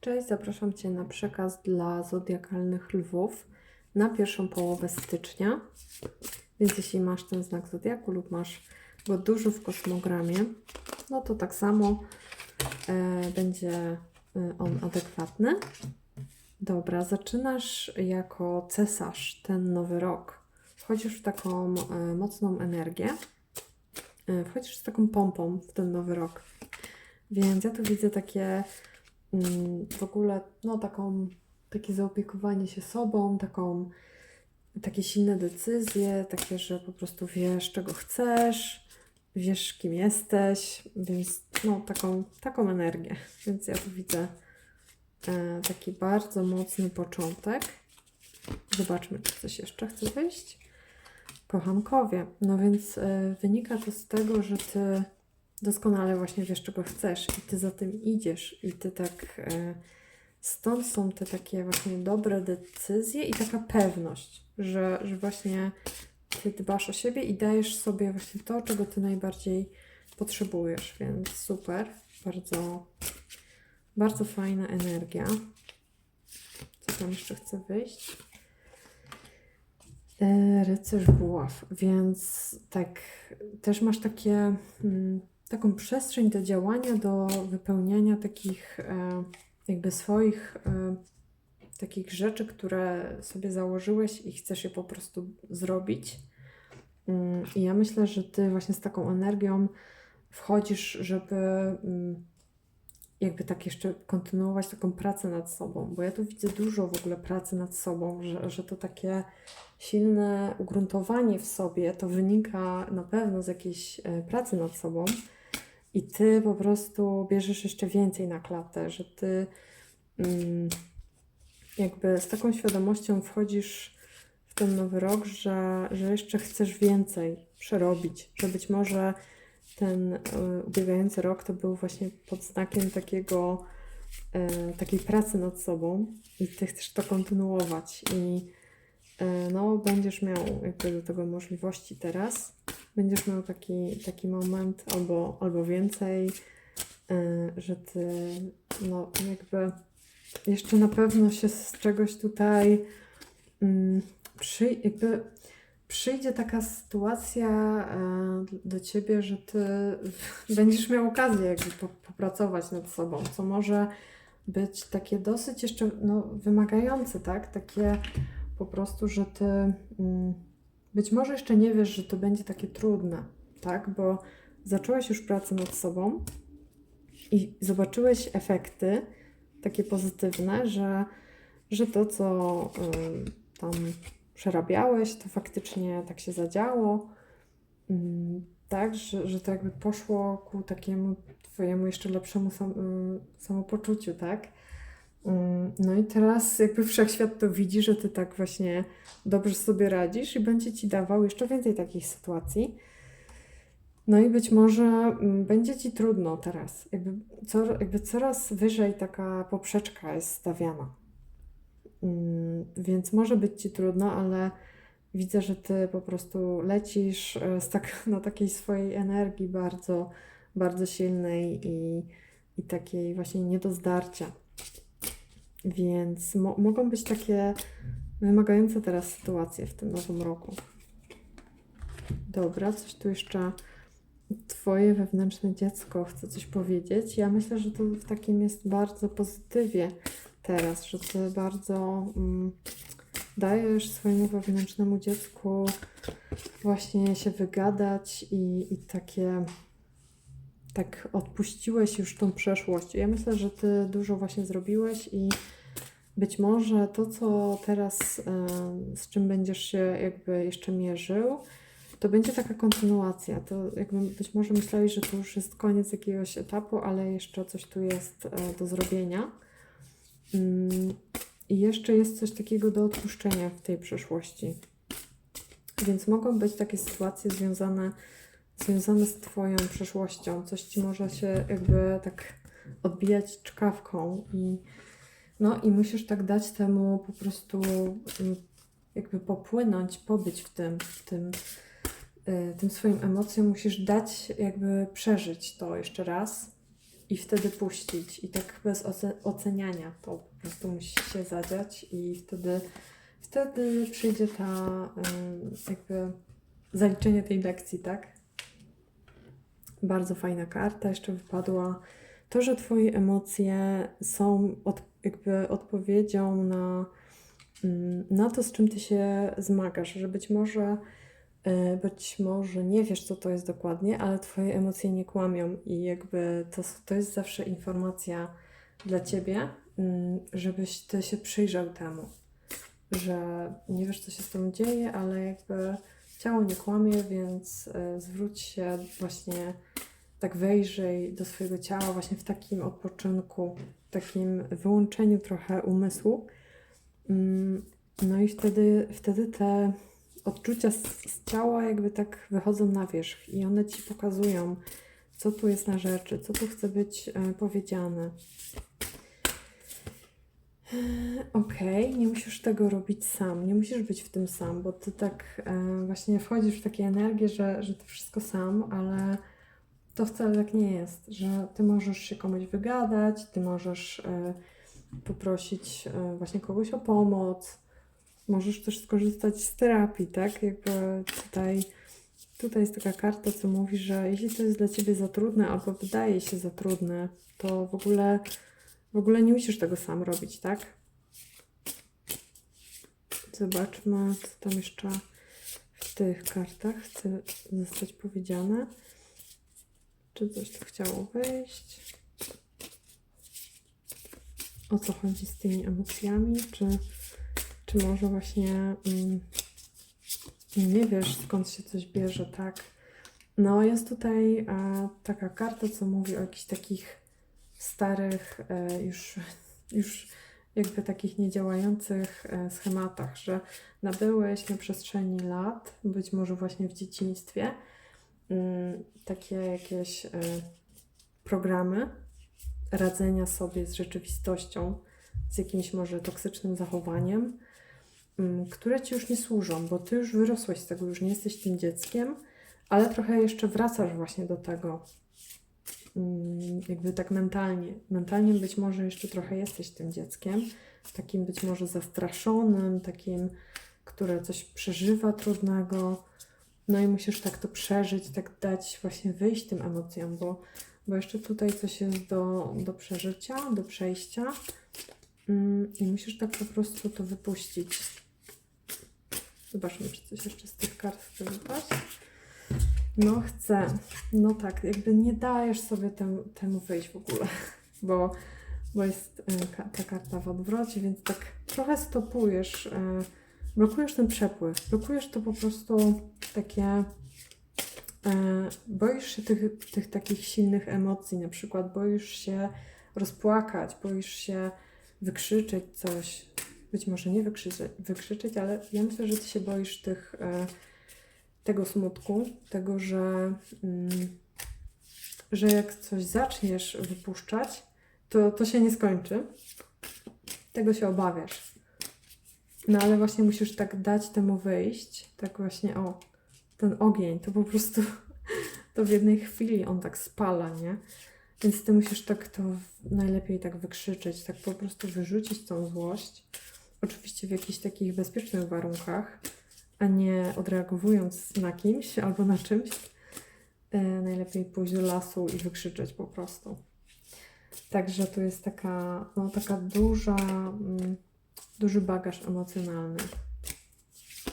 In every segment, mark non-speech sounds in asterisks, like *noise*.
Cześć, zapraszam Cię na przekaz dla zodiakalnych lwów na pierwszą połowę stycznia. Więc jeśli masz ten znak zodiaku lub masz go dużo w kosmogramie, no to tak samo e, będzie e, on adekwatny. Dobra, zaczynasz jako cesarz ten nowy rok. Wchodzisz w taką e, mocną energię. E, wchodzisz z taką pompą w ten nowy rok. Więc ja tu widzę takie w ogóle, no taką, takie zaopiekowanie się sobą, taką, takie silne decyzje, takie, że po prostu wiesz, czego chcesz, wiesz, kim jesteś, więc no taką, taką energię. Więc ja tu widzę e, taki bardzo mocny początek. Zobaczmy, czy coś jeszcze chce wyjść. Kochankowie. No więc e, wynika to z tego, że ty doskonale właśnie wiesz, czego chcesz i ty za tym idziesz i ty tak e, stąd są te takie właśnie dobre decyzje i taka pewność, że, że właśnie ty dbasz o siebie i dajesz sobie właśnie to, czego ty najbardziej potrzebujesz, więc super, bardzo, bardzo fajna energia. Co tam jeszcze chce wyjść? E, Rycerz buław, więc tak, też masz takie, mm, taką przestrzeń do działania, do wypełniania takich e, jakby swoich e, takich rzeczy, które sobie założyłeś i chcesz je po prostu zrobić. Mm, I ja myślę, że ty właśnie z taką energią wchodzisz, żeby mm, jakby tak jeszcze kontynuować taką pracę nad sobą, bo ja tu widzę dużo w ogóle pracy nad sobą, że, że to takie silne ugruntowanie w sobie to wynika na pewno z jakiejś e, pracy nad sobą i ty po prostu bierzesz jeszcze więcej na klatę, że ty mm, jakby z taką świadomością wchodzisz w ten nowy rok, że, że jeszcze chcesz więcej przerobić, że być może ten y, ubiegający rok to był właśnie pod znakiem takiego, y, takiej pracy nad sobą i ty chcesz to kontynuować. I no, będziesz miał jakby do tego możliwości teraz. Będziesz miał taki, taki moment albo, albo więcej, y, że ty no jakby jeszcze na pewno się z czegoś tutaj mm, przy, jakby przyjdzie taka sytuacja e, do ciebie, że ty *laughs* będziesz miał okazję jakby po, popracować nad sobą, co może być takie dosyć jeszcze no, wymagające, tak? Takie po prostu, że ty mm, być może jeszcze nie wiesz, że to będzie takie trudne, tak? Bo zacząłeś już pracę nad sobą i zobaczyłeś efekty takie pozytywne, że, że to, co tam przerabiałeś, to faktycznie tak się zadziało. Mm, Tak, że, że to jakby poszło ku takiemu Twojemu jeszcze lepszemu sam, y, samopoczuciu, tak? Mm, No i teraz jakby wszechświat to widzi, że Ty tak właśnie dobrze sobie radzisz i będzie Ci dawał jeszcze więcej takich sytuacji. No i być może mm, będzie Ci trudno teraz. Jakby, co, jakby coraz wyżej taka poprzeczka jest stawiana. Mm, Więc może być Ci trudno, ale widzę, że Ty po prostu lecisz e, tak, *laughs* na takiej swojej energii bardzo, bardzo silnej i, i takiej właśnie nie do zdarcia. Więc mo mogą być takie wymagające teraz sytuacje w tym nowym roku. Dobra, coś tu jeszcze Twoje wewnętrzne dziecko chce coś powiedzieć. Ja myślę, że to w takim jest bardzo pozytywie teraz, że Ty bardzo mm, dajesz swojemu wewnętrznemu dziecku właśnie się wygadać i, i takie tak odpuściłeś już tą przeszłość. Ja myślę, że Ty dużo właśnie zrobiłeś i być może to, co teraz, z czym będziesz się jakby jeszcze mierzył, to będzie taka kontynuacja. To jakby być może myślałeś, że to już jest koniec jakiegoś etapu, ale jeszcze coś tu jest e, do zrobienia. Mm, I jeszcze jest coś takiego do odpuszczenia w tej przeszłości. Więc mogą być takie sytuacje związane, związane z Twoją przeszłością. Coś Ci może się jakby tak odbijać czkawką i no i musisz tak dać temu po prostu mm, jakby popłynąć, pobyć w tym, w tym, y, tym swoim emocjom. Musisz dać jakby przeżyć to jeszcze raz i wtedy puścić. I tak bez oce- oceniania to po prostu musi się zadziać i wtedy, wtedy przyjdzie ta ym, jakby zaliczenie tej lekcji, tak? Bardzo fajna karta jeszcze wypadła. To, że Twoje emocje są od, jakby odpowiedzią na, mm, na to, z czym Ty się zmagasz, że być może E, Być może nie wiesz, co to jest dokładnie, ale Twoje emocje nie kłamią i jakby to, to jest zawsze informacja dla Ciebie, mm, żebyś Ty się przyjrzał temu, że nie wiesz, co się z tym dzieje, ale jakby ciało nie kłamie, więc e, zwróć się właśnie, tak wejrzyj do swojego ciała właśnie w takim odpoczynku, takim wyłączeniu trochę umysłu. Mm, No i wtedy, wtedy te odczucia z, z ciała jakby tak wychodzą na wierzch i one ci pokazują, co tu jest na rzeczy, co tu chce być e, powiedziane. Okej, nie musisz tego robić sam, nie musisz być w tym sam, bo ty tak e, właśnie wchodzisz w takie energie, że, że to wszystko sam, ale to wcale tak nie jest, że ty możesz się komuś wygadać, ty możesz e, poprosić e, właśnie kogoś o pomoc, możesz też skorzystać z terapii, tak? Jakby tutaj, tutaj jest taka karta, co mówi, że jeśli to jest dla ciebie za trudne albo wydaje się za trudne, to w ogóle, w ogóle nie musisz tego sam robić, tak? Zobaczmy, co tam jeszcze w tych kartach chce zostać powiedziane. Czy coś tu chciało wejść? O co chodzi z tymi emocjami? Czy czy może właśnie mm, nie wiesz, skąd się coś bierze, tak? No, jest tutaj e, taka karta, co mówi o jakichś takich starych, e, już, *laughs* już jakby takich niedziałających e, schematach, że nabyłeś na przestrzeni lat, być może właśnie w dzieciństwie, takie jakieś e, programy radzenia sobie z rzeczywistością, z jakimś może toksycznym zachowaniem, mm, które ci już nie służą, bo ty już wyrosłeś z tego, już nie jesteś tym dzieckiem, ale trochę jeszcze wracasz właśnie do tego, jakby tak mentalnie. Mentalnie być może jeszcze trochę jesteś tym dzieckiem, takim być może zastraszonym, takim, które coś przeżywa trudnego. No i musisz tak to przeżyć, tak dać właśnie wyjść tym emocjom, bo, bo jeszcze tutaj coś jest do, do przeżycia, do przejścia. Mm, I musisz tak po prostu to wypuścić. Zobaczmy, czy coś jeszcze z tych kart chce wypaść. No chcę. No tak, jakby nie dajesz sobie temu, temu wyjść w ogóle, *laughs* bo, bo jest ka- ta karta w odwrocie, więc tak trochę stopujesz, y, blokujesz ten przepływ, blokujesz to po prostu takie, y, boisz się tych, tych takich silnych emocji, na przykład boisz się rozpłakać, boisz się wykrzyczeć coś, być może nie wykrzyczeć, wykrzyczeć ale ja myślę, że ty się boisz tych, e, tego smutku, tego, że, mm, że jak coś zaczniesz wypuszczać, to, to się nie skończy. Tego się obawiasz. No ale właśnie musisz tak dać temu wyjść, tak właśnie o, ten ogień, to po prostu *laughs* to w jednej chwili on tak spala, nie? Więc ty musisz tak to najlepiej tak wykrzyczeć, tak po prostu wyrzucić tą złość. Oczywiście w jakichś takich bezpiecznych warunkach, a nie odreagowując na kimś albo na czymś. E, najlepiej pójść do lasu i wykrzyczeć po prostu. Także to jest taka, no, taka duża, mm, duży bagaż emocjonalny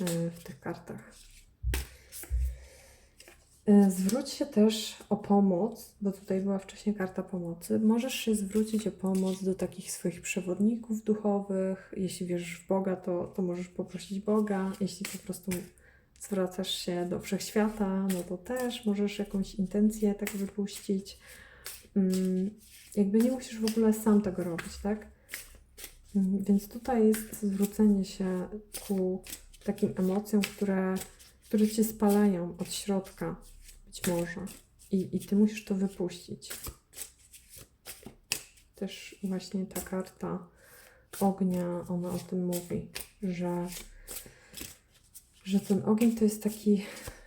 e, w tych kartach. E, Zwróć się też o pomoc, bo tutaj była wcześniej karta pomocy. Możesz się zwrócić o pomoc do takich swoich przewodników duchowych. Jeśli wierzysz w Boga, to, to możesz poprosić Boga. Jeśli po prostu zwracasz się do wszechświata, no to też możesz jakąś intencję tak wypuścić. Mm, Jakby nie musisz w ogóle sam tego robić, tak? Więc tutaj jest zwrócenie się ku takim emocjom, które, które cię spalają od środka, być może. I, I ty musisz to wypuścić. Też właśnie ta karta ognia, ona o tym mówi, że, że ten ogień to jest taki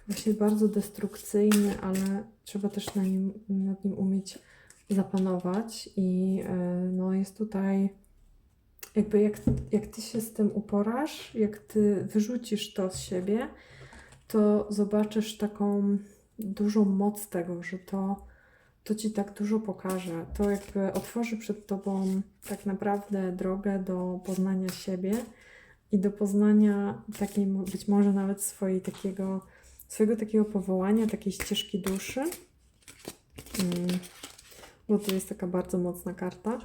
właśnie bardzo destrukcyjny, ale trzeba też na nim, nad nim umieć zapanować i e, no jest tutaj jakby jak, jak ty się z tym uporasz, jak ty wyrzucisz to z siebie, to zobaczysz taką dużą moc tego, że to, to ci tak dużo pokaże. To jakby otworzy przed tobą tak naprawdę drogę do poznania siebie i do poznania takiej być może nawet swojej takiego, swojego takiego powołania, takiej ścieżki duszy. Mm, bo to jest taka bardzo mocna karta.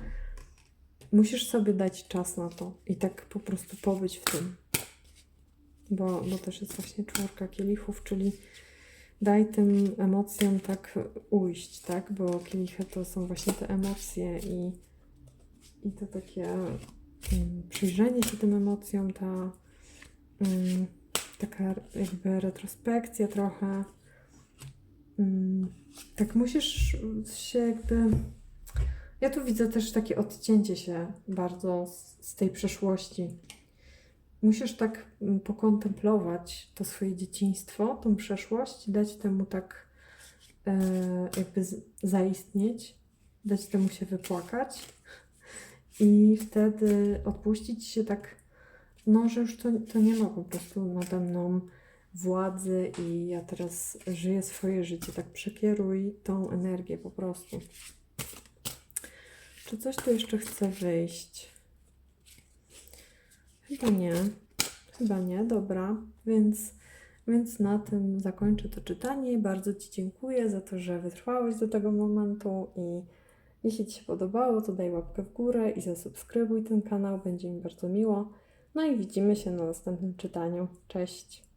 Musisz sobie dać czas na to i tak po prostu pobyć w tym. Bo, bo też jest właśnie czwórka kielichów, czyli daj tym emocjom tak ujść, tak? Bo kielichy to są właśnie te emocje i, i to takie mm, przyjrzenie się tym emocjom, ta mm, taka jakby retrospekcja trochę. Mm, tak musisz się jakby. Ja tu widzę też takie odcięcie się bardzo z, z tej przeszłości. Musisz tak mm, pokontemplować to swoje dzieciństwo, tą przeszłość, dać temu tak e, jakby z, zaistnieć, dać temu się wypłakać i wtedy odpuścić się tak, no, że już to, to nie ma po prostu nade mną władzy i ja teraz żyję swoje życie. Tak przekieruj tą energię po prostu. Czy coś tu jeszcze chce wyjść? Chyba nie. Chyba nie, dobra. Więc, więc na tym zakończę to czytanie. Bardzo Ci dziękuję za to, że wytrwałeś do tego momentu i jeśli Ci się podobało, to daj łapkę w górę i zasubskrybuj ten kanał, będzie mi bardzo miło. No i widzimy się na następnym czytaniu. Cześć!